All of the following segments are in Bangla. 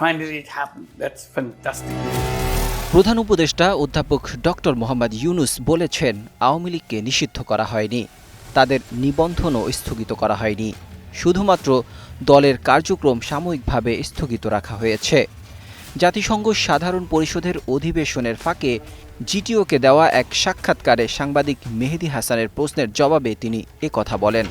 finally it happened. That's fantastic. প্রধান উপদেষ্টা অধ্যাপক ডক্টর মোহাম্মদ ইউনুস বলেছেন, আওয়ামী লীগকে নিষিদ্ধ করা হয়নি তাদের নিবন্ধনও স্থগিত করা হয়নি শুধুমাত্র দলের কার্যক্রম সাময়িকভাবে স্থগিত রাখা হয়েছে জাতিসংঘ সাধারণ পরিষদের অধিবেশনের ফাঁকে জিটিওকে দেওয়া এক সাক্ষাৎকারে সাংবাদিক মেহেদি হাসানের প্রশ্নের জবাবে তিনি কথা বলেন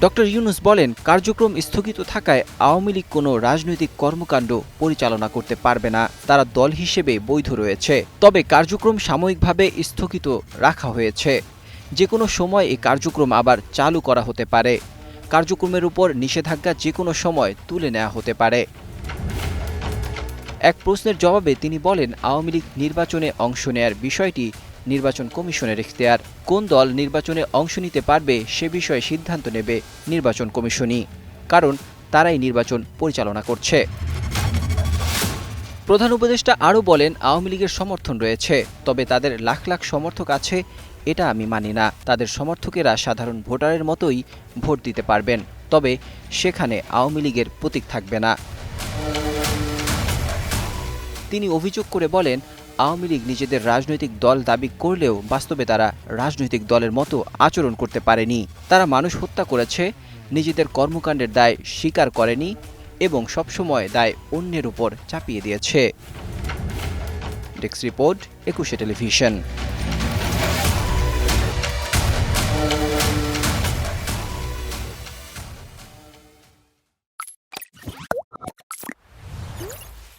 ডক্টর ইউনুস বলেন, কার্যক্রম স্থগিত থাকায় আওয়ামী লীগ কোনো রাজনৈতিক কর্মকাণ্ড পরিচালনা করতে পারবে না। তারা দল হিসেবে বৈধ রয়েছে। তবে কার্যক্রম সাময়িকভাবে স্থগিত রাখা হয়েছে। যে কোনো সময় এই কার্যক্রম আবার চালু করা হতে পারে। কার্যক্রমের উপর নিষেধাজ্ঞা যে কোনো সময় তুলে নেওয়া হতে পারে। এক প্রশ্নের জবাবে তিনি বলেন, আওয়ামী লীগ নির্বাচনে অংশ নেয়ার বিষয়টি নির্বাচন কমিশনের ইখতিয়ার। কোন দল নির্বাচনে অংশ নিতে পারবে সে বিষয়ে সিদ্ধান্ত নেবে নির্বাচন কমিশনই, কারণ তারাই নির্বাচন পরিচালনা করছে। প্রধান উপদেষ্টা আরও বলেন, আওয়ামী লীগের সমর্থন রয়েছে, তবে তাদের লাখ লাখ সমর্থক আছে, এটা আমি মানি না। তাদের সমর্থকেরা সাধারণ ভোটারের মতোই ভোট দিতে পারবেন, তবে সেখানে আওয়ামী লীগের প্রতীক থাকবে না। তিনি অভিযোগ করে বলেন আওয়ামী লীগ নিজেদের রাজনৈতিক দল দাবি করলেও বাস্তবে তারা রাজনৈতিক দলের মতো আচরণ করতে পারেনি। তারা মানুষ হত্যা করেছে, নিজেদের কর্মকাণ্ডের দায় স্বীকার করেনি এবং সবসময় দায় অন্যের উপর চাপিয়ে দিয়েছে। Desk report, Ekushey television.